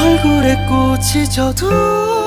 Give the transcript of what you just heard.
얼굴에 꽃이 져도